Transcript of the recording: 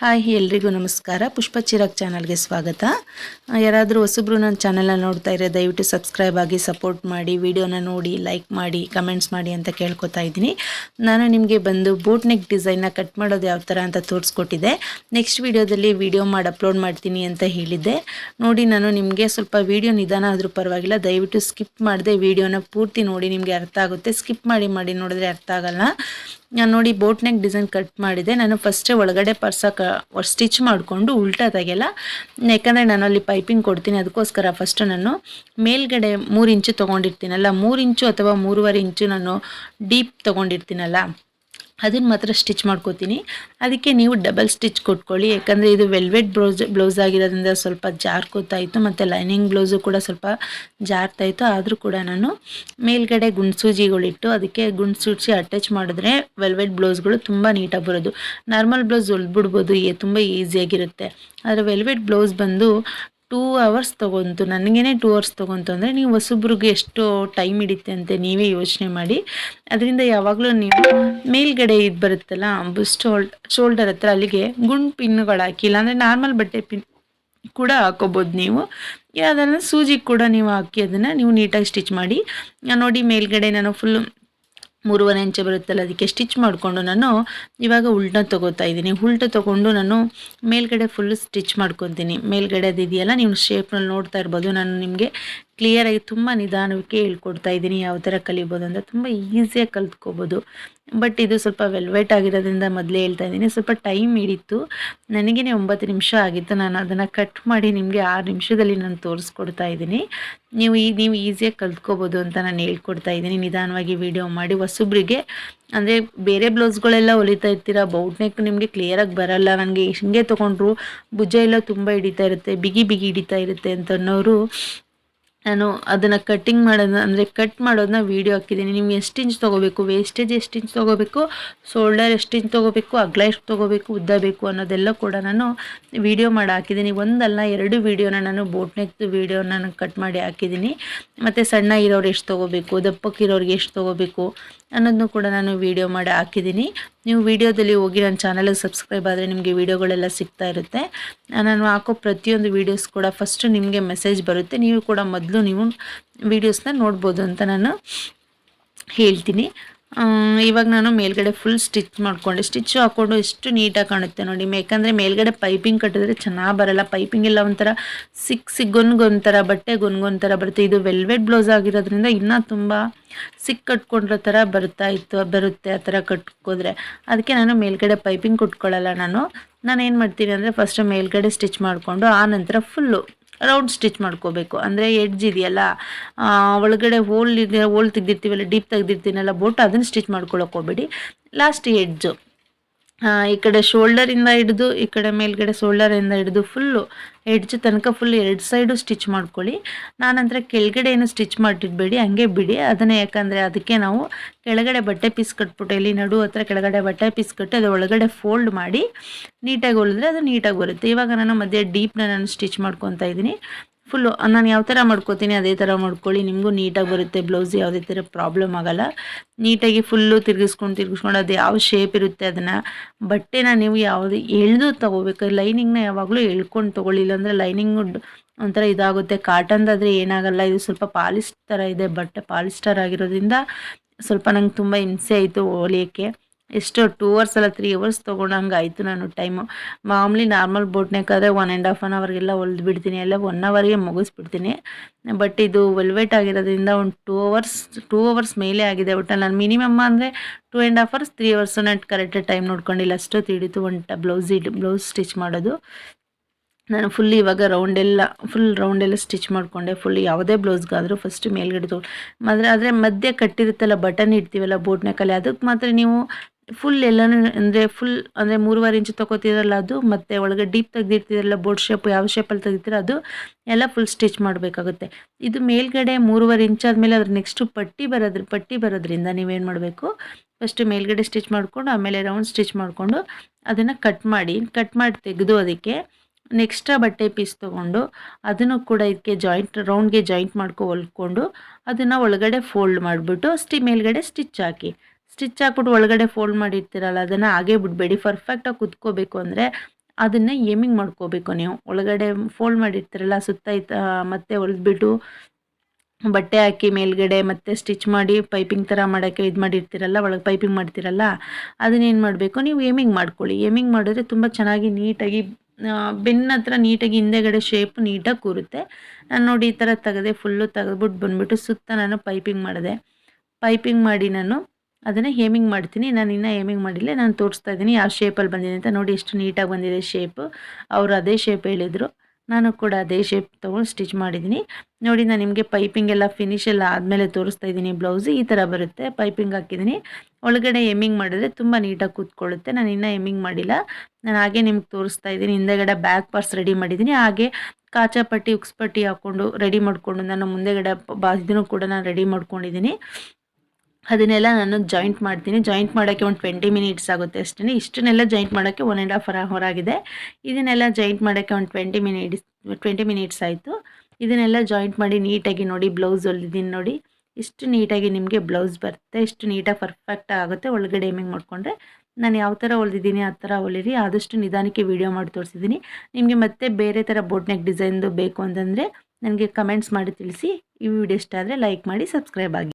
Hi, ಎಲ್ರಿಗೂ ನಮಸ್ಕಾರ. ಪುಷ್ಪ ಚಿರಾಗ್ ಚಾನಲ್ಗೆ ಸ್ವಾಗತ. ಯಾರಾದರೂ ಹೊಸಬ್ರು ನನ್ನ ಚಾನಲ್ನ ನೋಡ್ತಾ ಇದ್ರೆ ದಯವಿಟ್ಟು ಸಬ್ಸ್ಕ್ರೈಬ್ ಆಗಿ ಸಪೋರ್ಟ್ ಮಾಡಿ, ವಿಡಿಯೋನ ನೋಡಿ, ಲೈಕ್ ಮಾಡಿ, ಕಮೆಂಟ್ಸ್ ಮಾಡಿ ಅಂತ ಕೇಳ್ಕೊತಾ ಇದ್ದೀನಿ. ನಾನು ನಿಮಗೆ ಬಂದು ಬೋಟ್ ನೆಕ್ ಡಿಸೈನ್ನ ಕಟ್ ಮಾಡೋದು ಯಾವ ಥರ ಅಂತ ತೋರಿಸ್ಕೊಟ್ಟಿದ್ದೆ. ನೆಕ್ಸ್ಟ್ ವಿಡಿಯೋದಲ್ಲಿ ವಿಡಿಯೋ ಮಾಡಿ, ಅಪ್ಲೋಡ್ ಮಾಡ್ತೀನಿ ಅಂತ ಹೇಳಿದ್ದೆ. ನೋಡಿ, ನಾನು ನಿಮಗೆ ಸ್ವಲ್ಪ ವಿಡಿಯೋ ನಿಧಾನ ಆದರೂ ಪರವಾಗಿಲ್ಲ. ದಯವಿಟ್ಟು ಸ್ಕಿಪ್ ಮಾಡದೆ ವಿಡಿಯೋನ ಪೂರ್ತಿ ನೋಡಿ, ನಿಮಗೆ ಅರ್ಥ ಆಗುತ್ತೆ. ಸ್ಕಿಪ್ ಮಾಡಿ ಮಾಡಿ ನೋಡಿದ್ರೆ ಅರ್ಥ ಆಗಲ್ಲ. ನಾನು ನೋಡಿ ಬೋಟ್ ನೆಕ್ ಡಿಸೈನ್ ಕಟ್ ಮಾಡಿದೆ ನಾನು ಫಸ್ಟೇ ಒಳಗಡೆ ಪರ್ಸ ಸ್ಟಿಚ್ ಮಾಡಿಕೊಂಡು ಉಲ್ಟಾ ತೆಗೆಲ್ಲ ಯಾಕಂದರೆ ನಾನು ಅಲ್ಲಿ ಪೈಪಿಂಗ್ ಕೊಡ್ತೀನಿ, ಅದಕ್ಕೋಸ್ಕರ ಫಸ್ಟು ನಾನು ಮೇಲ್ಗಡೆ ಮೂರು ಇಂಚು ತೊಗೊಂಡಿರ್ತೀನಲ್ಲ, ಮೂರು ಇಂಚು ಅಥವಾ ಮೂರುವರೆ ಇಂಚು ನಾನು ಡೀಪ್ ತೊಗೊಂಡಿರ್ತೀನಲ್ಲ. ಅದನ್ನು ಮಾತ್ರ ಸ್ಟಿಚ್ ಮಾಡ್ಕೋತೀನಿ. ಅದಕ್ಕೆ ನೀವು ಡಬಲ್ ಸ್ಟಿಚ್ ಕೊಟ್ಕೊಳ್ಳಿ. ಯಾಕಂದರೆ ಇದು ವೆಲ್ವೆಟ್ ಬ್ಲೌಸ್ ಬ್ಲೌಸ್ ಆಗಿರೋದ್ರಿಂದ ಸ್ವಲ್ಪ ಜಾರ್ಕೋತಾ ಇತ್ತು ಮತ್ತು ಲೈನಿಂಗ್ ಬ್ಲೌಸು ಕೂಡ ಸ್ವಲ್ಪ ಜಾರ್ತಾ ಇತ್ತು ಆದರೂ ಕೂಡ ನಾನು ಮೇಲ್ಗಡೆ ಗುಂಡ್ಸೂಜಿಗಳಿಟ್ಟು ಅದಕ್ಕೆ ಗುಂಡ್ಸೂಜಿ ಅಟ್ಯಾಚ್ ಮಾಡಿದ್ರೆ ವೆಲ್ವೆಟ್ ಬ್ಲೌಸ್ಗಳು ತುಂಬ ನೀಟಾಗಿ ಬರೋದು. ನಾರ್ಮಲ್ ಬ್ಲೌಸ್ ಹೊಲ್ದ್ಬಿಡ್ಬೋದು ಏ ತುಂಬ ಈಸಿಯಾಗಿರುತ್ತೆ. ಆದರೆ ವೆಲ್ವೆಟ್ ಬ್ಲೌಸ್ ಬಂದು ಟೂ ಅವರ್ಸ್ ತೊಗೊಂತು. ನನಗೇನೆ ಟೂ ಅವರ್ಸ್ ತೊಗೊಂತು ಅಂದರೆ ನೀವು ಹೊಸಬ್ರಿಗೆ ಎಷ್ಟು ಟೈಮ್ ಹಿಡಿತೆ ಅಂತ ನೀವೇ ಯೋಚನೆ ಮಾಡಿ. ಅದರಿಂದ ಯಾವಾಗಲೂ ನೀವು ಮೇಲ್ಗಡೆ ಇದು ಬರುತ್ತಲ್ಲ ಶೋಲ್ಡ್ ಶೋಲ್ಡರ್ ಹತ್ರ ಅಲ್ಲಿಗೆ ಗುಂಡು ಹಾಕಿ ಇಲ್ಲಾಂದರೆ ನಾರ್ಮಲ್ ಬಟ್ಟೆ ಪಿನ್ ಕೂಡ ಹಾಕೋಬೋದು ನೀವು. ಯಾವುದನ್ನ ಸೂಜಿ ಕೂಡ ನೀವು ಹಾಕಿ ಅದನ್ನು ನೀವು ನೀಟಾಗಿ ಸ್ಟಿಚ್ ಮಾಡಿ. ನೋಡಿ ಮೇಲ್ಗಡೆ ನಾನು ಫುಲ್ಲು ಮೂರುವರೆ ಇಂಚು ಬರುತ್ತಲ್ಲ, ಅದಕ್ಕೆ ಸ್ಟಿಚ್ ಮಾಡಿಕೊಂಡು ನಾನು ಇವಾಗ ಉಲ್ಟ ತೊಗೋತಾ ಇದ್ದೀನಿ. ಉಲ್ಟ ತೊಗೊಂಡು ನಾನು ಮೇಲ್ಗಡೆ ಫುಲ್ ಸ್ಟಿಚ್ ಮಾಡ್ಕೊತೀನಿ. ಮೇಲ್ಗಡೆ ಅದಿದೆಯಲ್ಲ, ನೀವು ಶೇಪ್ನಲ್ಲಿ ನೋಡ್ತಾ ಇರ್ಬೋದು. ನಾನು ನಿಮಗೆ ಕ್ಲಿಯರಾಗಿ ತುಂಬ ನಿಧಾನಕ್ಕೆ ಹೇಳ್ಕೊಡ್ತಾ ಇದ್ದೀನಿ, ಯಾವ ಥರ ಕಲಿಬೋದು ಅಂತ. ತುಂಬ ಈಸಿಯಾಗಿ ಕಲ್ತ್ಕೋಬೋದು. ಬಟ್ ಇದು ಸ್ವಲ್ಪ ವೆಲ್ವೆಟ್ ಆಗಿರೋದ್ರಿಂದ ಮೊದಲೇ ಹೇಳ್ತಾ ಇದ್ದೀನಿ. ಸ್ವಲ್ಪ ಟೈಮ್ ಹಿಡಿತು. ನನಗೇ ಒಂಬತ್ತು ನಿಮಿಷ ಆಗಿತ್ತು. ನಾನು ಅದನ್ನು ಕಟ್ ಮಾಡಿ ನಿಮಗೆ ಆರು ನಿಮಿಷದಲ್ಲಿ ನಾನು ತೋರಿಸ್ಕೊಡ್ತಾ ಇದ್ದೀನಿ. ನೀವು ಈ, ನೀವು ಈಸಿಯಾಗಿ ಕಲ್ತ್ಕೋಬೋದು ಅಂತ ನಾನು ಹೇಳ್ಕೊಡ್ತಾ ಇದ್ದೀನಿ. ನಿಧಾನವಾಗಿ ವಿಡಿಯೋ ಮಾಡಿ. ಹೊಸಬ್ರಿಗೆ, ಅಂದರೆ ಬೇರೆ ಬ್ಲೌಸ್ಗಳೆಲ್ಲ ಹೊಲಿತಾ ಇರ್ತೀರ? ಬೌಟ್ ನೆಕ್ ನಿಮಗೆ ಕ್ಲಿಯರಾಗಿ ಬರಲ್ಲ. ನನಗೆ ಹಿಂಗೆ ತೊಗೊಂಡ್ರು ಭುಜ ಎಲ್ಲ ತುಂಬ ಹಿಡಿತಾ ಇರುತ್ತೆ, ಬಿಗಿ ಬಿಗಿ ಹಿಡಿತಾ ಇರುತ್ತೆ ಅಂತ ಅನ್ನೋರು ನಾನು ಅದನ್ನು ಕಟ್ಟಿಂಗ್ ಮಾಡೋದನ್ನ ಅಂದರೆ ಕಟ್ ಮಾಡೋದನ್ನ ವೀಡಿಯೋ ಹಾಕಿದ್ದೀನಿ. ನಿಮ್ಗೆ ಎಷ್ಟು ಇಂಚ್ ತೊಗೋಬೇಕು? ವೇಸ್ಟೇಜ್ ಎಷ್ಟು ಇಂಚ್ ತೊಗೋಬೇಕು? ಶೋಲ್ಡರ್ ಎಷ್ಟು ಇಂಚ್ ತೊಗೋಬೇಕು? ಅಗ್ಲ ಎಷ್ಟು ತೊಗೋಬೇಕು? ಉದ್ದ ಬೇಕು ಅನ್ನೋದೆಲ್ಲ ಕೂಡ ನಾನು ವೀಡಿಯೋ ಮಾಡಿ ಹಾಕಿದ್ದೀನಿ. ಒಂದಲ್ಲ ಎರಡು ವೀಡಿಯೋನ ನಾನು ಬೋಟ್ ವೀಡಿಯೋ ವೀಡಿಯೋನ ನಾನು ಕಟ್ ಮಾಡಿ ಹಾಕಿದ್ದೀನಿ. ಮತ್ತು ಸಣ್ಣ ಇರೋರು ಎಷ್ಟು ತೊಗೋಬೇಕು? ದಪ್ಪಕ್ಕಿರೋರಿಗೆ ಎಷ್ಟು ತೊಗೋಬೇಕು ಅನ್ನೋದನ್ನು ಕೂಡ ನಾನು ವೀಡಿಯೋ ಮಾಡಿ ಹಾಕಿದ್ದೀನಿ. ನೀವು ವೀಡಿಯೋದಲ್ಲಿ ಹೋಗಿ ನನ್ನ ಚಾನಲಿಗೆ ಸಬ್ಸ್ಕ್ರೈಬ್ ಆದರೆ ನಿಮಗೆ ವೀಡಿಯೋಗಳೆಲ್ಲ ಸಿಗ್ತಾ ಇರುತ್ತೆ. ನಾನು ಹಾಕೋ ಪ್ರತಿಯೊಂದು ವೀಡಿಯೋಸ್ ಕೂಡ ಫಸ್ಟು ನಿಮಗೆ ಮೆಸೇಜ್ ಬರುತ್ತೆ. ನೀವು ಕೂಡ ಮೊದಲು ನೀವು ವೀಡಿಯೋಸ್ನ ನೋಡ್ಬೋದು ಅಂತ ನಾನು ಹೇಳ್ತೀನಿ. ಇವಾಗ ನಾನು ಮೇಲ್ಗಡೆ ಫುಲ್ ಸ್ಟಿಚ್ ಮಾಡಿಕೊಂಡೆ. ಸ್ಟಿಚ್ ಹಾಕ್ಕೊಂಡು ಎಷ್ಟು ನೀಟಾಗಿ ಕಾಣುತ್ತೆ ನೋಡಿ. ಯಾಕಂದರೆ ಮೇಲ್ಗಡೆ ಪೈಪಿಂಗ್ ಕಟ್ಟಿದ್ರೆ ಚೆನ್ನಾಗಿ ಬರಲ್ಲ. ಪೈಪಿಂಗ್ ಎಲ್ಲ ಒಂಥರ ಸಿಕ್ ಸಿಗ್ಗೊಂಗೊಂಥರ ಬಟ್ಟೆ ಗೊನ್ಗೊಂಥರ ಬರುತ್ತೆ. ಇದು ವೆಲ್ವೆಟ್ ಬ್ಲೌಸ್ ಆಗಿರೋದ್ರಿಂದ ಇನ್ನೂ ತುಂಬ ಸಿಕ್ ಕಟ್ಕೊಂಡಿರೋ ಥರ ಬರ್ತಾ ಇತ್ತು, ಬರುತ್ತೆ ಆ ಥರ ಕಟ್ಕೋದ್ರೆ. ಅದಕ್ಕೆ ನಾನು ಮೇಲ್ಗಡೆ ಪೈಪಿಂಗ್ ಕೊಟ್ಕೊಳ್ಳಲ್ಲ ನಾನು. ನಾನು ಏನು ಮಾಡ್ತೀನಿ ಅಂದರೆ ಫಸ್ಟ್ ಮೇಲ್ಗಡೆ ಸ್ಟಿಚ್ ಮಾಡಿಕೊಂಡು, ಆ ನಂತರ ಫುಲ್ಲು ರೌಂಡ್ ಸ್ಟಿಚ್ ಮಾಡ್ಕೋಬೇಕು. ಅಂದರೆ ಎಡ್ಜ್ ಇದೆಯಲ್ಲ ಒಳಗಡೆ ಹೋಲ್ ಇದೆ ಹೋಲ್ ತೆಗ್ದಿರ್ತೀವಲ್ಲ ಡೀಪ್ ತೆಗ್ದಿರ್ತೀನಲ್ಲ ಬೋಟ್ ಅದನ್ನು ಸ್ಟಿಚ್ ಮಾಡ್ಕೊಳಕ್ಕೆ ಹೋಗ್ಬೇಡಿ. ಲಾಸ್ಟ್ ಎಡ್ಜು ಈ ಕಡೆ ಶೋಲ್ಡರಿಂದ ಹಿಡಿದು, ಈ ಕಡೆ ಮೇಲ್ಗಡೆ ಶೋಲ್ಡರಿಂದ ಹಿಡಿದು ಫುಲ್ಲು ಎಡ್ಜ್ ತನಕ ಫುಲ್ ಎರಡು ಸೈಡು ಸ್ಟಿಚ್ ಮಾಡ್ಕೊಳ್ಳಿ. ನಾನಂತರ ಕೆಳಗಡೆ ಏನು ಸ್ಟಿಚ್ ಮಾಡಿಡಬೇಡಿ ಹಂಗೆ ಬಿಡಿ. ಅದನ್ನೇ ಯಾಕಂದರೆ ಅದಕ್ಕೆ ನಾವು ಕೆಳಗಡೆ ಬಟ್ಟೆ ಪೀಸ್ ಕಟ್ಬಿಟ್ಟು ಇಲ್ಲಿ ನಡು ಹತ್ರ ಕೆಳಗಡೆ ಬಟ್ಟೆ ಪೀಸ್ ಕಟ್ಟಿ ಅದು ಒಳಗಡೆ ಫೋಲ್ಡ್ ಮಾಡಿ, ನೀಟಾಗಿ ಹೊಲಿದ್ರೆ ಅದು ನೀಟಾಗಿ ಬರುತ್ತೆ ಇವಾಗ ನಾನು ಮಧ್ಯೆ ಡೀಪ್ನ ನಾನು ಸ್ಟಿಚ್ ಮಾಡ್ಕೊತಾ ಇದ್ದೀನಿ. ಫುಲ್ಲು ನಾನು ಯಾವ ಥರ ಮಾಡ್ಕೋತೀನಿ ಅದೇ ಥರ ಮಾಡ್ಕೊಳ್ಳಿ. ನಿಮಗೂ ನೀಟಾಗಿ ಬರುತ್ತೆ. ಬ್ಲೌಸ್ ಯಾವುದೇ ಥರ ಪ್ರಾಬ್ಲಮ್ ಆಗಲ್ಲ. ನೀಟಾಗಿ ಫುಲ್ಲು ತಿರ್ಗಿಸ್ಕೊಂಡು ತಿರ್ಗಿಸ್ಕೊಂಡು ಅದು ಯಾವ ಶೇಪ್ ಇರುತ್ತೆ ಅದನ್ನು ಬಟ್ಟೆನ ನೀವು ಯಾವುದು ಎಳೆದು ತೊಗೋಬೇಕು. ಲೈನಿಂಗ್ನ ಯಾವಾಗಲೂ ಎಳ್ಕೊಂಡು ತೊಗೊಳ್ಳಿಲ್ಲ ಅಂದರೆ ಲೈನಿಂಗ್ ಒಂಥರ ಇದಾಗುತ್ತೆ. ಕಾಟನ್ದಾದರೆ ಏನಾಗಲ್ಲ. ಇದು ಸ್ವಲ್ಪ ಪಾಲಿಸ್ ಥರ ಇದೆ. ಬಟ್ಟೆ ಪಾಲಿಸ್ಟರ್ ಆಗಿರೋದ್ರಿಂದ ಸ್ವಲ್ಪ ನಂಗೆ ತುಂಬ ಹಿಂಸೆ ಆಯಿತು ಹೊಲಿಯೋಕ್ಕೆ ಎಷ್ಟು ಟೂ ಅವರ್ಸ್ ಅಲ್ಲ ತ್ರೀ ಅವರ್ಸ್ ತೊಗೊಂಡಂಗೆ ಆಯಿತು ನಾನು ಟೈಮು ಮಾಮೂಲಿ ನಾರ್ಮಲ್ ಬೋಟ್ನೇಕಾದ್ರೆ ಒನ್ ಆ್ಯಂಡ್ ಹಾಫ್ ಆನ್ ಅವರ್ಗೆಲ್ಲ ಹೊಲ್ದು ಬಿಡ್ತೀನಿ, ಎಲ್ಲ ಒನ್ ಅವರ್ಗೆ ಮುಗಿಸ್ಬಿಡ್ತೀನಿ. ಬಟ್ ಇದು ವೆಲ್ವೆಟ್ ಆಗಿರೋದ್ರಿಂದ ಒಂದು ಟೂ ಅವರ್ಸ್ ಟೂ ಅವರ್ಸ್ ಮೇಲೆ ಆಗಿದೆ. ಒಟ್ಟು ನಾನು ಮಿನಿಮಮ್ ಅಂದರೆ two and half hours three hours ನಾನು ಕರೆಕ್ಟ್ ಟೈಮ್ ನೋಡ್ಕೊಂಡಿಲ್ಲ. ಅಷ್ಟೊತ್ತು ಹಿಡಿತು ಒಂದು ಬ್ಲೌಸ್ ಇಡ್ ಬ್ಲೌಸ್ ಸ್ಟಿಚ್ ಮಾಡೋದು. ನಾನು ಫುಲ್ ಇವಾಗ ರೌಂಡೆಲ್ಲ ಫುಲ್ ರೌಂಡೆಲ್ಲ ಸ್ಟಿಚ್ ಮಾಡಿಕೊಂಡೆ. ಫುಲ್ ಯಾವುದೇ ಬ್ಲೌಸ್ಗಾದರೂ ಫಸ್ಟ್ ಮೇಲ್ಗಡೆ ತೊಗೊಂಡು. ಮಾತ್ರ ಆದರೆ ಮಧ್ಯೆ ಕಟ್ಟಿರುತ್ತಲ್ಲ ಬಟನ್ ಇಡ್ತೀವಲ್ಲ ಬೋಟ್ ನೆಕ್ಕಲ್ಲಿ, ಅದಕ್ಕೆ ಮಾತ್ರ ನೀವು ಫುಲ್ ಎಲ್ಲನೂ ಅಂದರೆ ಫುಲ್ ಅಂದರೆ ಮೂರುವರೆ ಇಂಚು ತಗೋತಿದ್ರಲ್ಲ ಅದು, ಮತ್ತು ಒಳಗೆ ಡೀಪ್ ತೆಗ್ದಿರ್ತೀರಲ್ಲ ಬೋರ್ಡ್ ಶೇಪ್ ಯಾವ ಶೇಪಲ್ಲಿ ತೆಗಿತೀರ ಅದು, ಎಲ್ಲ ಫುಲ್ ಸ್ಟಿಚ್ ಮಾಡಬೇಕಾಗುತ್ತೆ. ಇದು ಮೇಲ್ಗಡೆ ಮೂರುವರೆ ಇಂಚ್ ಆದಮೇಲೆ ಅದ್ರ ನೆಕ್ಸ್ಟು ಪಟ್ಟಿ ಬರೋದ್ರ ಪಟ್ಟಿ ಬರೋದ್ರಿಂದ ನೀವೇನು ಮಾಡಬೇಕು ಫಸ್ಟ್ ಮೇಲ್ಗಡೆ ಸ್ಟಿಚ್ ಮಾಡಿಕೊಂಡು, ಆಮೇಲೆ ರೌಂಡ್ ಸ್ಟಿಚ್ ಮಾಡಿಕೊಂಡು ಅದನ್ನು ಕಟ್ ಮಾಡಿ ಕಟ್ ಮಾಡಿ ತೆಗೆದು ಅದಕ್ಕೆ ನೆಕ್ಸ್ಟ್ರಾ ಬಟ್ಟೆ ಪೀಸ್ ತೊಗೊಂಡು ಅದನ್ನು ಕೂಡ ಇದಕ್ಕೆ ಜಾಯಿಂಟ್ ರೌಂಡ್ಗೆ ಜಾಯಿಂಟ್ ಮಾಡ್ಕೊ ಹೊಲ್ಕೊಂಡು ಅದನ್ನು ಒಳಗಡೆ ಫೋಲ್ಡ್ ಮಾಡಿಬಿಟ್ಟು ಸ್ಟಿ ಮೇಲ್ಗಡೆ ಸ್ಟಿಚ್ ಹಾಕಿ. ಸ್ಟಿಚ್ ಹಾಕ್ಬಿಟ್ಟು ಒಳಗಡೆ ಫೋಲ್ಡ್ ಮಾಡಿರ್ತೀರಲ್ಲ, ಅದನ್ನು ಹಾಗೆ ಬಿಡಬೇಡಿ. ಪರ್ಫೆಕ್ಟಾಗಿ ಕುತ್ಕೋಬೇಕು ಅಂದರೆ ಅದನ್ನು ಏಮಿಂಗ್ ಮಾಡ್ಕೋಬೇಕು ನೀವು. ಒಳಗಡೆ ಫೋಲ್ಡ್ ಮಾಡಿರ್ತೀರಲ್ಲ, ಸುತ್ತ ಮತ್ತೆ ಹೊಲಿದ್ಬಿಟ್ಟು ಬಟ್ಟೆ ಹಾಕಿ ಮೇಲ್ಗಡೆ ಮತ್ತೆ ಸ್ಟಿಚ್ ಮಾಡಿ ಪೈಪಿಂಗ್ ಥರ ಮಾಡೋಕ್ಕೆ ಇದು ಮಾಡಿರ್ತೀರಲ್ಲ, ಒಳಗೆ ಪೈಪಿಂಗ್ ಮಾಡ್ತೀರಲ್ಲ ಅದನ್ನೇನು ಮಾಡಬೇಕು? ನೀವು ಏಮಿಂಗ್ ಮಾಡ್ಕೊಳ್ಳಿ. ಏಮಿಂಗ್ ಮಾಡಿದ್ರೆ ತುಂಬ ಚೆನ್ನಾಗಿ ನೀಟಾಗಿ ಬೆನ್ನ ಹತ್ರ ನೀಟಾಗಿ ಹಿಂದೆಗಡೆ ಶೇಪ್ ನೀಟಾಗಿ ಕೂರುತ್ತೆ. ನಾನು ನೋಡಿ ಈ ಥರ ತೆಗೆದೆ ಫುಲ್ಲು ತೆಗೆದ್ಬಿಟ್ಟು ಬಂದುಬಿಟ್ಟು ಸುತ್ತ ನಾನು ಪೈಪಿಂಗ್ ಮಾಡಿದೆ. ಪೈಪಿಂಗ್ ಮಾಡಿ ನಾನು ಅದನ್ನು ಹೇಮಿಂಗ್ ಮಾಡ್ತೀನಿ. ನಾನು ಇನ್ನೂ ಹೇಮಿಂಗ್ ಮಾಡಿಲ್ಲ. ನಾನು ತೋರಿಸ್ತಾ ಇದ್ದೀನಿ. ಯಾವ ಶೇಪಲ್ಲಿ ಬಂದಿದೆ ಅಂತ ನೋಡಿ ಎಷ್ಟು ನೀಟಾಗಿ ಬಂದಿದೆ ಶೇಪು ಅವರು ಅದೇ ಶೇಪ್ ಹೇಳಿದರು. ನಾನು ಕೂಡ ಅದೇ ಶೇಪ್ ತೊಗೊಂಡು ಸ್ಟಿಚ್ ಮಾಡಿದ್ದೀನಿ. ನೋಡಿ, ನಾನು ನಿಮಗೆ ಪೈಪಿಂಗ್ ಎಲ್ಲ ಫಿನಿಶ್ ಎಲ್ಲ ಆದಮೇಲೆ ತೋರಿಸ್ತಾ ಇದ್ದೀನಿ ಬ್ಲೌಸ್ ಈ ಥರ ಬರುತ್ತೆ. ಪೈಪಿಂಗ್ ಹಾಕಿದ್ದೀನಿ. ಒಳಗಡೆ ಎಮ್ಮಿಂಗ್ ಮಾಡಿದ್ರೆ ತುಂಬ ನೀಟಾಗಿ ಕೂತ್ಕೊಳ್ಳುತ್ತೆ. ನಾನು ಇನ್ನೂ ಎಮ್ಮಿಂಗ್ ಮಾಡಿಲ್ಲ. ನಾನು ಹಾಗೆ ನಿಮ್ಗೆ ತೋರಿಸ್ತಾ ಇದ್ದೀನಿ. ಹಿಂದೆಗಡೆ ಬ್ಯಾಕ್ ಪರ್ಸ್ ರೆಡಿ ಮಾಡಿದ್ದೀನಿ. ಹಾಗೆ ಕಾಚಾ ಪಟ್ಟಿ, ಉಕ್ಸ್ ಪಟ್ಟಿ ಹಾಕ್ಕೊಂಡು ರೆಡಿ ಮಾಡಿಕೊಂಡು ನಾನು ಮುಂದೆಗಡೆ ಬಾ ಕೂಡ ನಾನು ರೆಡಿ ಮಾಡ್ಕೊಂಡಿದ್ದೀನಿ. ಅದನ್ನೆಲ್ಲ ನಾನು ಜಾಯಿಂಟ್ ಮಾಡ್ತೀನಿ. ಜಾಯಿಂಟ್ ಮಾಡೋಕ್ಕೆ ಒಂದು ಟ್ವೆಂಟಿ ಮಿನಿಟ್ಸ್ ಆಗುತ್ತೆ ಅಷ್ಟೇ ಇಷ್ಟನ್ನೆಲ್ಲ ಜಾಯಿಂಟ್ ಮಾಡೋಕ್ಕೆ ಒನ್ ಆ್ಯಂಡ್ ಹಾಫ್ ಅವರ್ ಆಗಿದೆ. ಇದನ್ನೆಲ್ಲ ಜಾಯಿಂಟ್ ಮಾಡೋಕ್ಕೆ ಒಂದು ಟ್ವೆಂಟಿ ಮಿನಿಟ್ಸ್ ಟ್ವೆಂಟಿ ಮಿನಿಟ್ಸ್ ಆಯಿತು. ಇದನ್ನೆಲ್ಲ ಜಾಯಿಂಟ್ ಮಾಡಿ ನೀಟಾಗಿ ನೋಡಿ ಬ್ಲೌಸ್ ಹೊಲಿದೀನಿ ನೋಡಿ. ಇಷ್ಟು ನೀಟಾಗಿ ನಿಮಗೆ ಬ್ಲೌಸ್ ಬರುತ್ತೆ. ಇಷ್ಟು ನೀಟಾಗಿ ಪರ್ಫೆಕ್ಟ್ ಆಗುತ್ತೆ. ಒಳಗಡೆ ಏಮಿಂಗ್ ಮಾಡಿಕೊಂಡ್ರೆ. ನಾನು ಯಾವ ಥರ ಹೊಲಿದಿದ್ದೀನಿ, ಆ ಥರ ಹೊಲಿರಿ. ಆದಷ್ಟು ನಿಧಾನಕ್ಕೆ ವೀಡಿಯೋ ಮಾಡಿ ತೋರಿಸಿದ್ದೀನಿ. ನಿಮಗೆ ಮತ್ತೆ ಬೇರೆ ಥರ ಬೋಟ್ ನೆಕ್ ಡಿಸೈನ್ದು ಬೇಕು ಅಂತಂದರೆ, ನನಗೆ ಕಮೆಂಟ್ಸ್ ಮಾಡಿ ತಿಳಿಸಿ. ಈ ವಿಡಿಯೋ ಇಷ್ಟ ಆದರೆ ಲೈಕ್ ಮಾಡಿ ಸಬ್ಸ್ಕ್ರೈಬ್ ಆಗಿ.